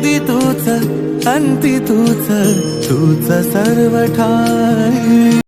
आधी तूच अंती तूच तूच सर्व ठाई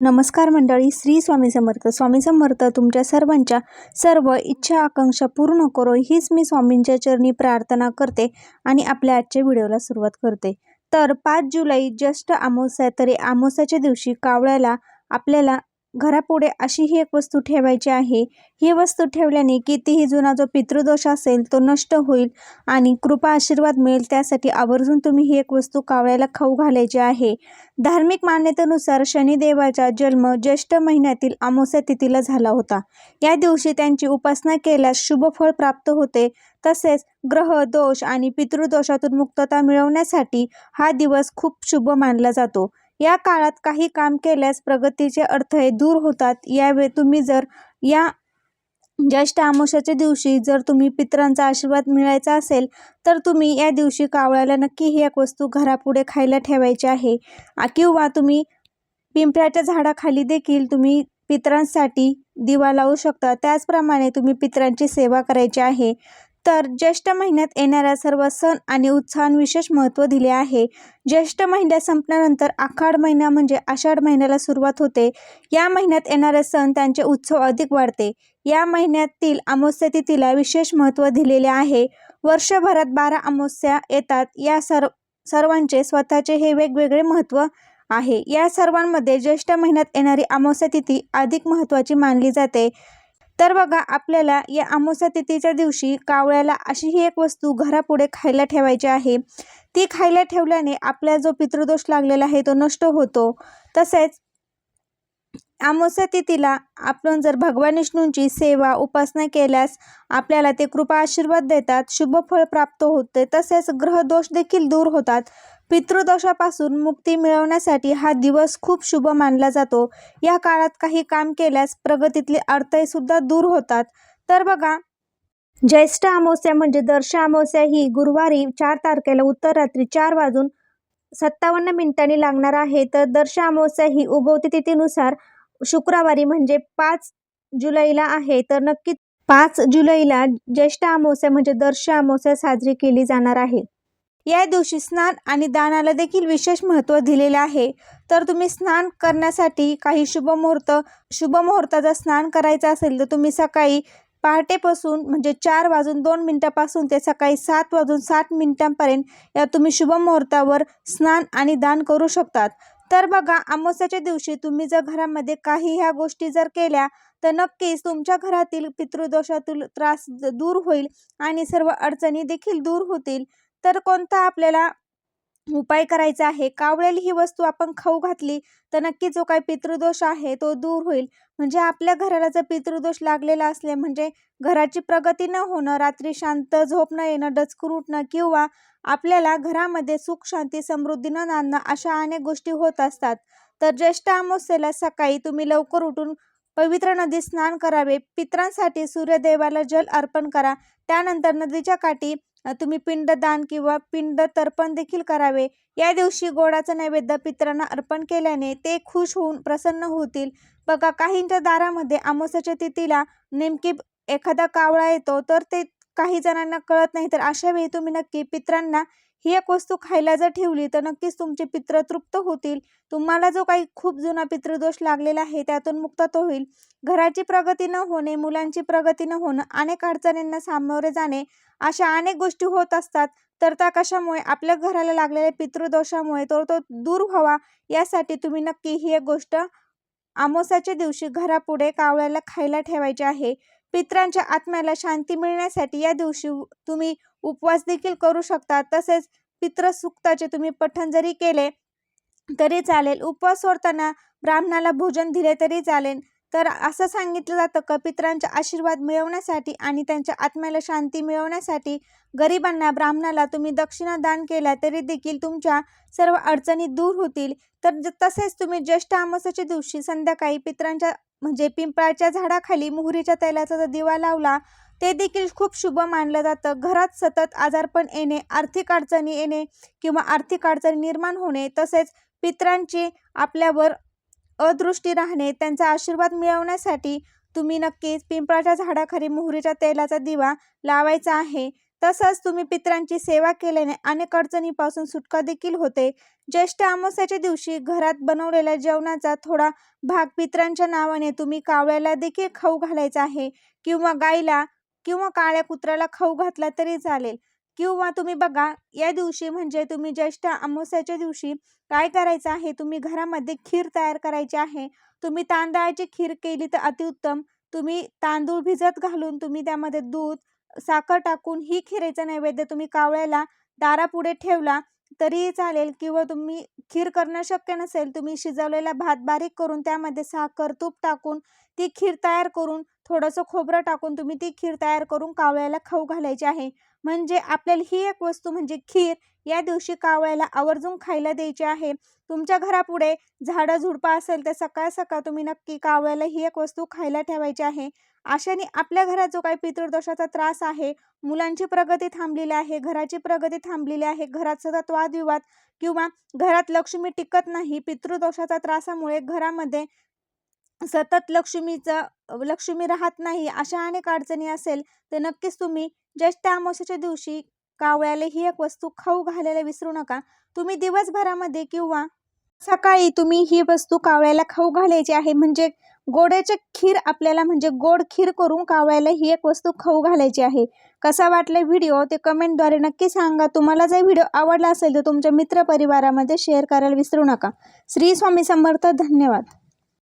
नमस्कार मंडळी श्री स्वामी समर्थ. स्वामी समर्थ तुमच्या सर्वांच्या सर्व इच्छा आकांक्षा पूर्ण करो. हीच मी स्वामींच्या चरणी प्रार्थना करते आणि आपल्या आजच्या व्हिडिओला सुरुवात करते. तर पाच जुलै ज्येष्ठ अमावस्या तरी आमोस्याच्या दिवशी कावळ्याला आपल्याला घरापुढे अशी ही एक वस्तू ठेवायची आहे. ही वस्तू ठेवल्याने कितीही जुना जो पितृदोष असेल तो नष्ट होईल आणि कृपा आशीर्वाद मिळेल त्यासाठी आवर्जून तुम्ही ही एक वस्तू कावळ्याला खाऊ घालायची आहे. धार्मिक मान्यतेनुसार शनिदेवाचा जन्म ज्येष्ठ महिन्यातील अमावस्या तिथीला झाला होता. या दिवशी त्यांची उपासना केल्यास शुभफळ प्राप्त होते. तसेच ग्रह दोष आणि पितृदोषातून मुक्तता मिळवण्यासाठी हा दिवस खूप शुभ मानला जातो. या काळात काही काम केल्यास प्रगतीचे अडथळे दूर होतात. यावेळी तुम्ही जर या ज्येष्ठ आमोशाच्या दिवशी जर तुम्ही पितरांचा आशीर्वाद मिळायचा असेल तर तुम्ही या दिवशी कावळ्याला नक्की ही एक वस्तू घरापुढे खायला ठेवायची आहे. किंवा तुम्ही पिंपळाच्या झाडाखाली देखील तुम्ही पितरांसाठी दिवा लावू शकता. त्याचप्रमाणे तुम्ही पितरांची सेवा करायची आहे. तर ज्येष्ठ महिन्यात येणाऱ्या सर्व सण आणि उत्साहान विशेष महत्त्व दिले आहे. ज्येष्ठ महिन्यात संपल्यानंतर आखाड महिना म्हणजे आषाढ महिन्याला सुरुवात होते. या महिन्यात येणारे सण त्यांचे उत्सव अधिक वाढते. या महिन्यातील अमावस्या तिथीला विशेष महत्त्व दिलेले आहे. वर्षभरात बारा अमावस्या येतात. या सर्व सर्वांचे स्वतःचे हे वेगवेगळे महत्त्व आहे. या सर्वांमध्ये ज्येष्ठ महिन्यात येणारी अमावस्या तिथी अधिक महत्त्वाची मानली जाते. तर बघा आपल्याला या अमावस्या तिथीच्या दिवशी कावळ्याला अशी ही एक वस्तू घरापुढे खायला ठेवायची आहे. ती खायला ठेवल्याने आपला जो पितृदोष लागलेला आहे तो नष्ट होतो. तसेच अमावस्या तिथीला आपण जर भगवान विष्णूंची सेवा उपासना केल्यास आपल्याला ते कृपा आशीर्वाद देतात शुभ फळ प्राप्त होते. तसेच ग्रहदोष देखील दूर होतात. पितृदोषापासून मुक्ती मिळवण्यासाठी हा दिवस खूप शुभ मानला जातो. या काळात काही काम केल्यास प्रगतीतले अडथळे सुद्धा दूर होतात. तर बघा ज्येष्ठ अमावस्या म्हणजे दर्श अमावस्या ही गुरुवारी चार तारखेला उत्तर रात्री चार वाजून सत्तावन्न मिनिटांनी लागणार आहे. तर दर्श अमावस्या ही उगवती तिथीनुसार शुक्रवारी म्हणजे पाच जुलैला आहे. तर नक्की पाच जुलैला ज्येष्ठ अमावस्या म्हणजे दर्श अमावस्या साजरी केली जाणार आहे. या दिवशी स्नान आणि दानाला देखील विशेष महत्त्व दिलेले आहे. तर तुम्ही स्नान करण्यासाठी काही शुभ मुहूर्त शुभ मुहूर्ताचा स्नान करायचं असेल तर तुम्ही सकाळी पहाटेपासून म्हणजे चार वाजून दोन मिनटापासून ते सकाळी सात वाजून साठ मिनिटांपर्यंत या तुम्ही शुभ मुहूर्तावर स्नान आणि दान करू शकतात. तर बघा अमावस्याच्या दिवशी तुम्ही जर घरामध्ये काही ह्या गोष्टी जर केल्या तर नक्कीच तुमच्या घरातील पितृदोषातील त्रास दूर होईल आणि सर्व अडचणी देखील दूर होतील. तर कोणता आपल्याला उपाय करायचा आहे? कावळेल ही वस्तू आपण खाऊ घातली तर नक्की जो काही पितृदोष आहे तो दूर होईल. म्हणजे आपल्या घराला जर पितृदोष लागलेला असले म्हणजे घराची प्रगती न होणं रात्री शांत झोप न येणं डचकून उठणं किंवा आपल्याला घरामध्ये सुख शांती समृद्धी न नांदणं अशा अनेक गोष्टी होत असतात. तर ज्येष्ठ अमावस्येला सकाळी तुम्ही लवकर उठून पवित्र नदीत स्नान करावे. पित्रांसाठी सूर्यदेवाला जल अर्पण करा. त्यानंतर नदीच्या काठी तुम्ही पिंडदान किंवा पिंड तर्पण देखील करावे. या दिवशी गोडाचं नैवेद्य पित्रांना अर्पण केल्याने ते खुश होऊन प्रसन्न होतील. बघा काहींच्या दारामध्ये अमावस्याच्या तिथीला नेमकी एखादा कावळा येतो तर ते काही जणांना कळत नाही तर अशा वेळी तुम्ही नक्की पित्रांना ही एक वस्तू खायला जर ठेवली तर नक्कीच तुमचे पित्र तृप्त होतील. तुम्हाला जो काही खूप जुना पितृदोष लागलेला आहे त्यातून मुक्तता होईल. घराची प्रगती न होणे मुलांची प्रगती न होणं अनेक अडचणींना सामोरे जाणे अशा अनेक गोष्टी होत असतात. तर त्या कशामुळे? आपल्या घराला लागलेल्या पितृदोषामुळे. तो तो दूर व्हावा यासाठी तुम्ही नक्की ही एक गोष्ट आमोसाच्या दिवशी घरापुढे कावळ्याला खायला ठेवायची आहे. पित्रांच्या आत्म्याला शांती मिळण्यासाठी या दिवशी तुम्ही उपवास देखील करू शकता. तसेच पितृसुक्ताचे तुम्ही पठण जरी केले तरी चालेल. उपवास सोडताना ब्राह्मणाला भोजन दिले तरी चालेल. तर असं सांगितलं जातं का पितरांचा आशीर्वाद मिळवण्यासाठी आणि त्यांच्या आत्म्याला शांती मिळवण्यासाठी गरिबांना ब्राह्मणाला तुम्ही दक्षिणा दान केला तरी देखील तुमच्या सर्व अडचणी दूर होतील. तर ज- तसेच तुम्ही ज्येष्ठ अमावस्याच्या दिवशी संध्याकाळी पितरांच्या म्हणजे पिंपळाच्या झाडाखाली मोहरीच्या तेलाचा जर दिवा लावला ते देखील खूप शुभ मानलं जातं. घरात सतत आजारपण येणे आर्थिक अडचणी येणे किंवा आर्थिक अडचणी निर्माण होणे तसेच पितरांची आपल्यावर अदृष्टी राहणे त्यांचा आशीर्वाद मिळवण्यासाठी तुम्ही नक्कीच पिंपळाच्या झाडाखाली मोहरीच्या तेलाचा दिवा लावायचा आहे. तसंच तुम्ही पितरांची सेवा केल्याने अनेक अडचणीपासून सुटका देखील होते. ज्येष्ठ अमावस्याच्या दिवशी घरात बनवलेल्या जेवणाचा थोडा भाग पित्रांच्या नावाने तुम्ही कावळ्याला देखील खाऊ घालायचा आहे किंवा गाईला किंवा काळ्या कुत्र्याला खाऊ घातला तरी चालेल. किंवा तुम्ही बघा या दिवशी म्हणजे तुम्ही ज्येष्ठ अमावस्याच्या दिवशी काय करायचं आहे? तुम्ही घरामध्ये खीर तयार करायची आहे. तुम्ही तांदळाची खीर केली तर अतिउत्तम. तुम्ही तांदूळ भिजत घालून तुम्ही त्यामध्ये दूध साखर टाकून ही खिरेचा नैवेद्य तुम्ही कावळ्याला दारापुढे ठेवला तरीही चालेल किंवा तुम्ही खीर करणं शक्य नसेल तुम्ही शिजवलेला भात बारीक करून त्यामध्ये साखर तूप टाकून ती खीर तयार करून थोडंसं खोबरं टाकून तुम्ही ती खीर तयार करून कावळ्याला खाऊ घालायची आहे. म्हणजे आपल्याला ही एक वस्तू म्हणजे खीर या दिवशी कावळ्याला आवर्जून खायला द्यायची आहे. तुमच्या घरापुढे झाडं झुडपं असेल तर सकाळ सकाळ तुम्ही नक्की कावळ्याला ही एक वस्तू खायला ठेवायची आहे. अशाने आपल्या घरात जो काही पितृदोषाचा त्रास आहे मुलांची प्रगती थांबलेली आहे घराची प्रगती थांबलेली आहे घरात सतत वादविवाद किंवा घरात लक्ष्मी टिकत नाही पितृदोषाच्या त्रासामुळे घरामध्ये सतत लक्ष्मीचं लक्ष्मी राहत नाही अशा अनेक अडचणी असेल तर नक्कीच तुम्ही ज्येष्ठ अमावस्याच्या दिवशी कावळ्याला ही एक वस्तू खाऊ घालायला विसरू नका. तुम्ही दिवसभरामध्ये किंवा सकाळी तुम्ही ही वस्तू कावळ्याला खाऊ घालायची आहे म्हणजे गोड्याचे खीर आपल्याला म्हणजे गोड खीर करून कावळ्याला ही एक वस्तू खाऊ घालायची आहे. कसा वाटला व्हिडिओ ते कमेंटद्वारे नक्की सांगा. तुम्हाला जर व्हिडिओ आवडला असेल तर तुमच्या मित्रपरिवारामध्ये शेअर करायला विसरू नका. श्री स्वामी समर्थ धन्यवाद.